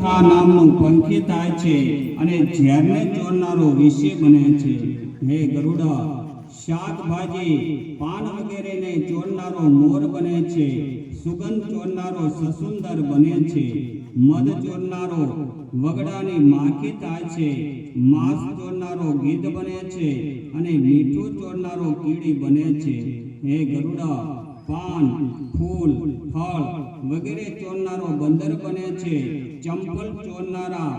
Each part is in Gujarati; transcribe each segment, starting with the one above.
નામનું પંખી થાય છે અને ઝેરને ચોરનારો વિષય બને છે. હે ગરુડા શાકભાજી પાન વગેરેને ચોરનારો મોર બને છે. સુગંધ ચોરનારો સસુંદર બને છે. મધ ચોરનારો વગડાની માખી થાય છે. માંસ ચોરનારો ગીધ બને છે અને મીઠું ચોરનારો કીડી બને છે. હે ગરુડા પાન, ફૂલ, ફળ વગેરે ચોરનારો બંદર બને છે. ચંપલ ચોરનારા,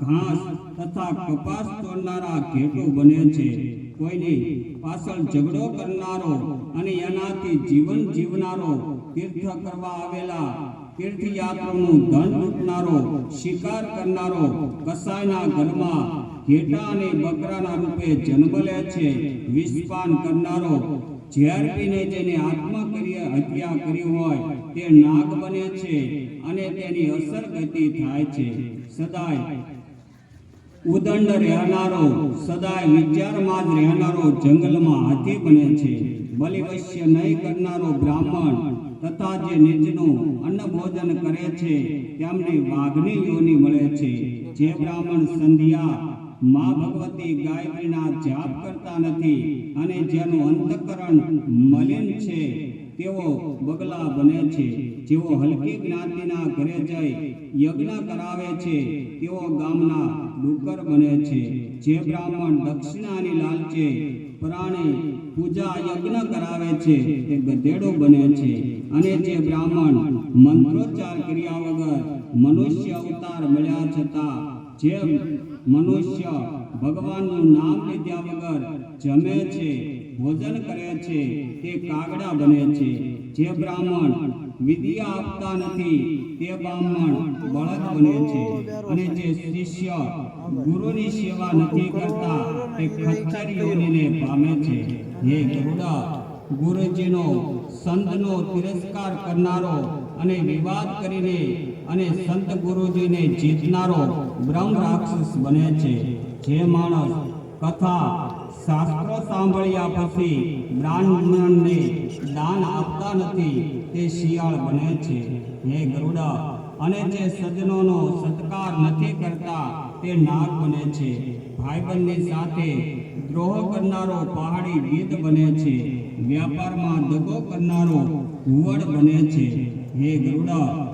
ઘાસ તથા કપાસ ચોરનારા ઘેટું બને છે. કોઈની પાછળ ઝઘડો કરનારો અને એનાથી જીવન જીવનારો તીર્થ કરવા આવેલા તીર્થયાત્રાનું ધન લૂંટનારો, શિકાર કરનારો કસાયના ઘરમાં ઘેટા અને બકરાના રૂપે જન્મ લે છે. વિષપાન કરનારો ઝેર જેને આત્મા કરી હત્યા કરી હોય, તે નાગ બને છે અને તેની અસર ગતિ થાય છે. સદાય ઉદંડ રહેનારો, સદાય વિચારમાં જ રહેનારો જંગલમાં હાથી બને છે. બલિવશ્ય નહીં કરનારો બ્રાહ્મણ તથા જે નિજનું અન્ન ભોજન કરે છે, તેમને વાઘની યોની મળે છે. જે બ્રાહ્મણ સંધ્યા મા ભગવતી ગાયત્રીના જાપ કરતા નથી અને જેનું અંતકરણ મલિન છે, તેઓ બગલા બને છે. જેઓ હલકી જ્ઞાતિના ઘરે જઈ યજ્ઞ કરાવે છે, તેઓ ગામના ડુક્કર બને છે. જે બ્રાહ્મણ દક્ષિણાની લાલચે પ્રાણી પૂજા યજ્ઞ કરાવે છે, તે ગધેડો બને છે. અને જે બ્રાહ્મણ મંત્રોચ્ચાર કર્યા વગર મનુષ્ય અવતાર મળ્યા છતાં જે મનુષ્ય ભગવાનનું નામ લીધા વગર જમે છે, ભોજન કરે છે, તે કાગડા બને છે. જે બ્રાહ્મણ વિદ્યા આપતા નથી, તે બ્રાહ્મણ બળદ બને છે. અને જે શિષ્ય ગુરુની સેવા નથી કરતા, તે ખચ્ચરીઓને પામે છે. હે ગરુડા ગુરુજીનો સંતનો તિરસ્કાર કરનારો અને વિવાદ કરીને અને સંત ગુરુજીને જીતનારો બ્રહ્મ રાક્ષસ બને છે. જે માણસ કથા, શાસ્ત્રો સાંભળ્યા પછી બ્રાહ્મણને દાન આપતા નથી, તે શિયાળ બને છે. હે ગરુડા, અને જે સજ્જનોનો સત્કાર નથી કરતા, તે નાગ બને છે. ભાઈબંધની સાથે દ્રોહ કરનારો પહાડી ગીત બને છે. વ્યાપારમાં દગો કરનારો હુવડ બને છે. હે ગરુડા,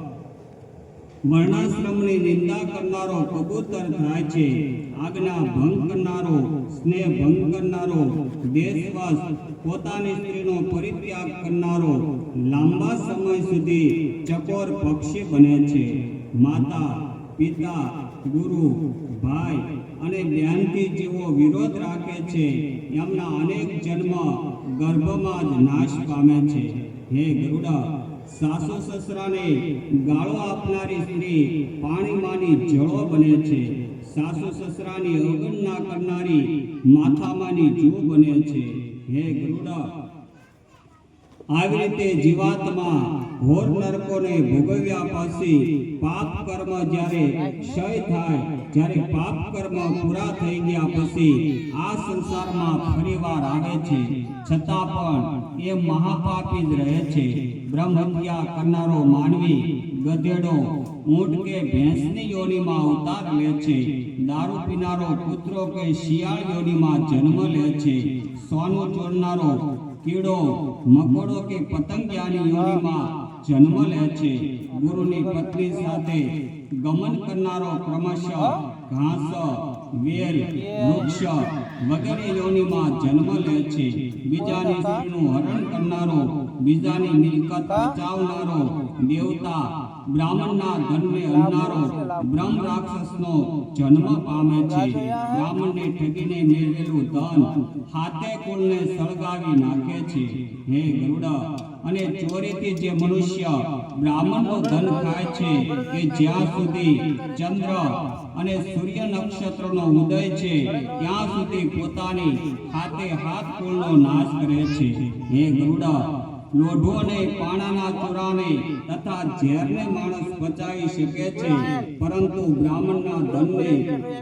વર્ણાશ્રમની નિંદા કરનારો કબૂતર થાય છે. આજ્ઞા ભંગ કરનારો, સ્નેહ ભંગ કરનારો, દેશવાસ પોતાની સ્ત્રીનો પરિત્યાગ કરનારો લાંબા સમય સુધી ચકોર પક્ષી બને છે. માતા પિતા, ગુરુ, ભાઈ અને જ્ઞાનથી જેઓ વિરોધ રાખે છે, એમના અનેક જન્મ ગર્ભમાં જ નાશ પામે છે. હે ગરુડા, સાસુ સસરાને ગાળો આપનારી સ્ત્રી પાણીમાંની જળો બને છે. સાસુ સસરાની અવગણના કરનારી માથામાંની જૂ બને છે. હે ગરુડા આવી રીતે જીવાત્મા ઘોર નરકોને ભોગવ્યા પછી પાપ કર્મ જ્યારે ક્ષય થાય, જ્યારે પાપ કર્મ પૂરા થઈ ગયા પછી આ સંસારમાં ફરીવાર આવે છે. છતાં પણ એ મહાપાપી જ રહે છે. બ્રહ્મ હત્યા કરનારો માનવી ગધેડો, ઊંટ કે ભેંસની યોનિમાં અવતાર લે છે. દારૂ પીનારો કૂતરો કે શિયાળ યોનિમાં જન્મ લે છે. સોનું ચોરનારો કીડો, મકોડો કે પતંગ યાની યોનિમાં જન્મ લે છે. ગુરુની પત્ની સાથે ગમન કરનારો ક્રમશઃ ઘાસ વેલ, વૃક્ષ વગેરે યોનિમાં જન્મ લે છે. બીજાની સ્ત્રીનું હરણ કરનારો, બીજાની મિલકત બચાવનારો, દેવતા બ્રાહ્મણના ધનને અન્નારો, બ્રહ્મ રાક્ષસનો જન્મ પામે છે. બ્રાહ્મણને ઠગીને મેળવેલું ધન હાથે કુળને સળગાવી નાખે છે. હે ગરુડા અને ચોરીથી જે મનુષ્ય બ્રાહ્મણનું ધન ખાય છે કે જ્યાં સુધી ચંદ્ર અને સૂર્ય નક્ષત્રનો ઉદય છે, ત્યાં સુધી પોતાની હાથે હાથ કુળનો નાશ કરે છે. હે ગરુડા લોઢો અને પાણાના ચોરાને તથા ઝેરને માણસ પચાવી શકે છે. પરંતુ બ્રાહ્મણના ધનને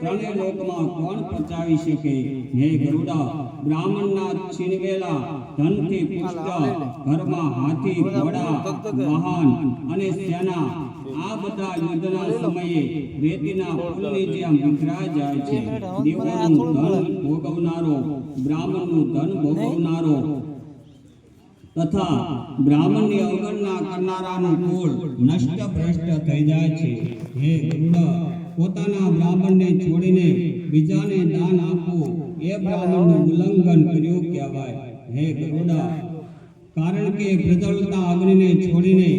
ત્રણેય લોકમાં કોણ પચાવી શકે? હે ગરુડા, બ્રાહ્મણના છીનવેલા ધનથી પુષ્ટ, ઘરમાં હાથી, ઘોડા વાહન અને સેના, આ બધા યુદ્ધના સમયે રેતીના પુલની જેમ વિખરાઈ જાય છે. દેવોનું ધન ભોગવનારો, બ્રાહ્મણનું ધન ભોગવનારો તથા બ્રાહ્મણની અવગણના કરનારાનું કુળ નષ્ટ ભ્રષ્ટ થઈ જાય છે. હે ગરુડ પોતાના બ્રાહ્મણને છોડીને બીજાને દાન આપવું એ બ્રાહ્મણનું ઉલ્લંઘન કર્યું કહેવાય. હે ગરુડ કારણ કે પ્રજ્વલતા અગ્નિને છોડીને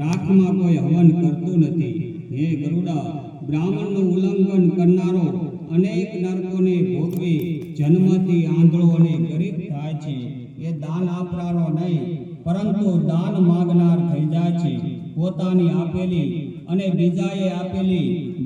રાખમાં કોઈ હવન કરતું નથી. હે ગરુડા બ્રાહ્મણનું ઉલ્લંઘન કરનારો અનેક નરકોને ભોગવી જન્મથી આંધળો અને ગરીબ થાય છે. એ દાન આપનારો નહીં, પરંતુ દાન માગનાર થઈ જાય છે. પોતાની આપેલી અને બીજાએ આપેલી